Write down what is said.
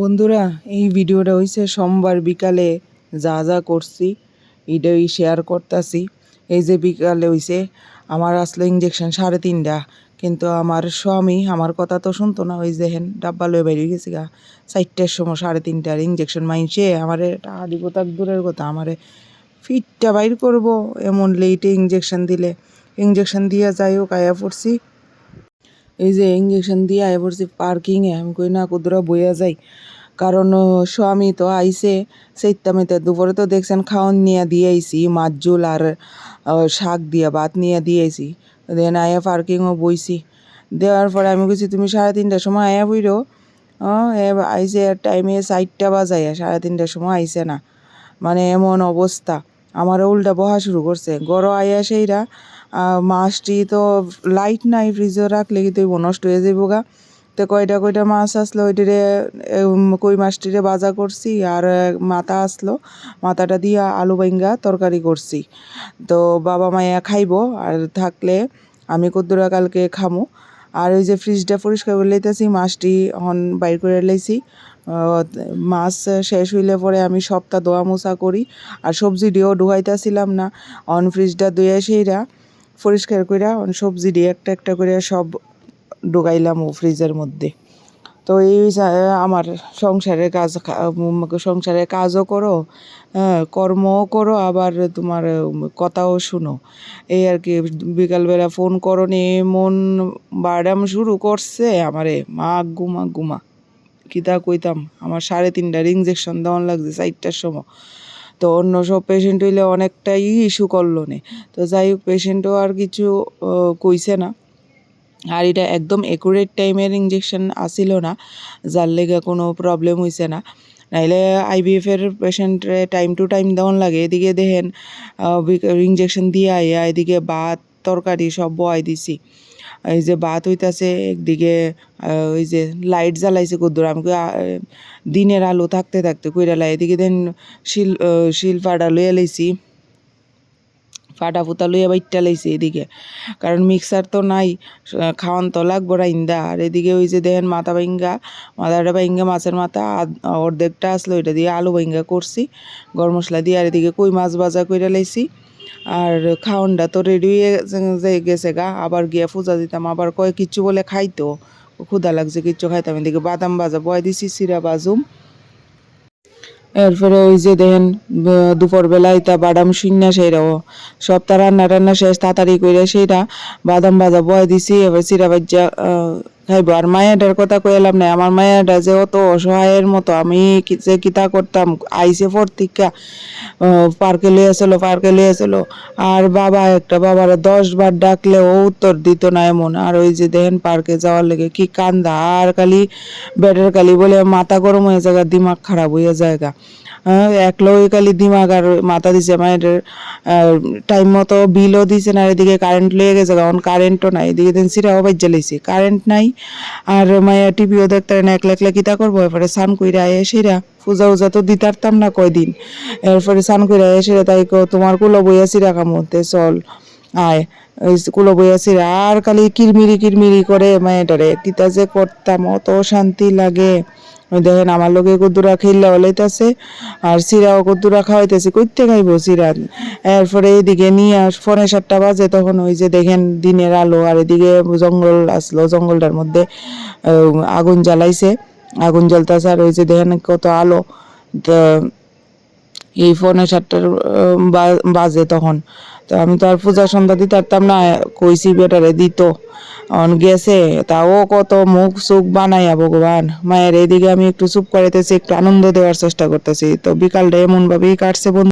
বন্ধুরা, এই ভিডিওটা হইছে সোমবার বিকালে যা যা করছি, এটাই শেয়ার করতাছি। এই যে বিকালে হইছে, আমার আসলে ইঞ্জেকশন সাড়ে তিনটা, কিন্তু আমার স্বামী আমার কথা তো শুনতো না, ওই যে হেন ডাব্বা লয়ে বেরিয়ে গেছে গা, চারটের সময় সাড়ে তিনটার ইঞ্জেকশন মাইনছে, আমারে টাকা দিব তাক দূরের কথা, আমারে ফিটটা বাইর করব, এমন লেটে ইঞ্জেকশন দিলে। ইঞ্জেকশন দিয়া যাই হোক, আয়া পড়ছি এই যে ইঞ্জেকশন দিয়ে আয় পড়ছি পার্কিংয়ে আমি কই, না কুদরা, বইয়া যাই। কারণ স্বামী তো আইসে সেইটা মেতে দুপুরে তো দেখছেন খাওয়ান নিয়ে দিয়ে আইসি মাছ ঝোল আর শাক দিয়া, ভাত নিয়ে দিয়ে আইসি দেন আয়া পার্কিংও বইছি। দেওয়ার পরে আমি কইছি, তুমি সাড়ে তিনটার সময় আয়া বইরো। আইসে টাইমে চারটা বাজায় সাড়ে তিনটার সময় আইসে না। মানে এমন অবস্থা। আমার উল্টা বহা শুরু করছে। গড় আইয়া সেইরা মাছটি তো লাইট নাই ফ্রিজে রাখলে কিন্তু এগুলো নষ্ট হয়ে যাইব গা। তো কয়টা কয়টা মাছ আসলো ওইটিরে কই মাছটিরে ভাজা করছি আর মাথা আসলো। মাথাটা দিয়ে আলু বাইঙ্গা তরকারি করছি। তো বাবা মায়া খাইব আর থাকলে আমি কদ্দুরা কালকে খামো। আর ওই যে ফ্রিজটা পরিষ্কার করে লইতেছি মাছটি হন বাইর করে আহ, মাছ শেষ হইলে পরে আমি সপ্তাহ দোয়া মোছা করি আর সবজি দিয়েও ডুহাইতেছিলাম না। অন ফ্রিজটা ধুয়ে সেইরা পরিষ্কার অন সবজি দিয়ে একটা একটা করে সব ঢুকাইলাম ও ফ্রিজের মধ্যে। তো এই আমার সংসারের কাজ সংসারের কাজও করো কর্মও করো, আবার তোমার কথাও শুনো। এই আর কি, বিকালবেলা ফোন করো নি মন বাড়াম শুরু করছে, আমারে মা গুমা গুমা কিতা কইতাম, আমার সাড়ে তিনটার ইঞ্জেকশন দেওয়ান লাগছে, চারটার সময়। তো অন্য সব পেশেন্ট হইলে অনেকটাই ইস্যু করল নে। তো যাই হোক পেশেন্টও আর কিছু কইছে না। আর এটা একদম একুরেট টাইমের ইঞ্জেকশন আসিল না, যার লেগে কোনো প্রবলেম হয়েছে না। নাইলে আইবিএফ এর পেশেন্টরে টাইম টু টাইম দেওয়ান লাগে। এদিকে দেখেন ইঞ্জেকশন দিয়ে আইয়া এদিকে ভাত তরকারি সব বয়াই দিছি। এই যে ভাত হইতাছে একদিকে ওই যে লাইট জ্বালাইছে কদ্দুর, আমি দিনের আলো থাকতে থাকতে কইরা লাই, এদিকে দেন শিল শিল ফাটা লইয়া লাইছি। ফাটা ফুটা লইয়া বাইটটা লাইছে এদিকে, কারণ মিক্সার তো নাই, খাওয়ান তো লাগবো রাইন্দা। আর এদিকে ওই যে দেখেন মাথা বাইঙ্গা মাথাটা বাইঙ্গা মাছের মাথা অর্ধেকটা আসলো ওইটা দিয়ে আলু বাইঙ্গা করছি, গরম মশলা দিয়ে। আর এদিকে কই মাছ ভাজা কইরা লাইছি আর খাওয়ানটা তো রেডি হয়ে গেছে গা। আবার গিয়া পূজা দিতাম, আবার কয় কিচ্ছু বলে খাইতো। ক্ষুধা লাগছে, কিচ্ছু খাইতাম এদিকে। বাদাম ভাজা, বয় দিছি সিরা বাজুম। এরপরে ওই যে দেখেন, ব- দুপুরবেলা ইতা বাদাম শুননা সেইরাও সপ্তাহ রান্না টান্না শেষ, তাড়াতাড়ি করে সেইটা বাদাম ভাজা, বয় দিছি, এবার চিরা বাজ্যা খাইব আর মায়াটার কথা কইলাম না আমার মায়াটা যে অত অসহায়ের মতো, আমি যে কিতা করতাম, আইসে পর থেকে পার্কে লিয়ে আসলো, পার্কে লিয়ে আসলো। আর বাবা, একটা বাবার দশ বার ডাকলে ও উত্তর দিত না এমন। আর ওই যে দেখেন পার্কে যাওয়ার লেগে কি কান্দা। আর কালি বেডের কালি বলে মাথা গরম হয়ে যায়, দিমাগ খারাপ হয়ে একলো ওই খালি দিমাগ আর মাথা দিছে। মায়ের টাইম মতো বিলও দিছে না, এদিকে কারেন্ট লেগে গেছে কারণ কারেন্টও নাই। এদিকে দিন সিরাও বাজ্যা লাইছে। কারেন্ট নাই আর মায়া টিভিও দেখতে পারে না, একলা একলা কিতা করব? এরপরে স্নান কইরা আয়ে সেরা পূজা উজা তো দিতারতাম না কয়দিন। এরপরে স্নান কইরা আয়ে সেরা তাই তোমার কুলো বইয়া সিরা কামতে চল, আয়। স্কুলে সিরা, আর খালি কিরমিরি কিরমিরি করে মায়েটারে। কিতা যে করতাম, অত শান্তি লাগে। দেখেন, আমার লোকে কদ্দুরা খেললে ওলাইতেছে, আর সিরাও কদ্দুরা খাওয়াইতেছে। কইতে খাইবো সিরা? এরপরে এইদিকে নিয়ে আস ফোনে সাতটা বাজে তখন ওই যে দেখেন, দিনের আলো, আর এদিকে জঙ্গল আসলো, জঙ্গলটার মধ্যে আগুন জ্বালাইছে। আগুন জ্বলতেছে, আর ওই যে দেখেন কত আলো। তো এই ফোনে সাতটার বাজে তখন। তো আমি তো আর পূজা সন্ধ্যা দিতে পারতাম না কইসি বেটারে দিত। অন গেছে, তাও কত মুখ সুখ বানাইয়া ভগবান। মায়ের এদিকে আমি একটু চুপ করাইতেছি, একটু আনন্দ দেওয়ার চেষ্টা করতেছি। তো বিকালটা এমনভাবেই কাটছে বন্ধু।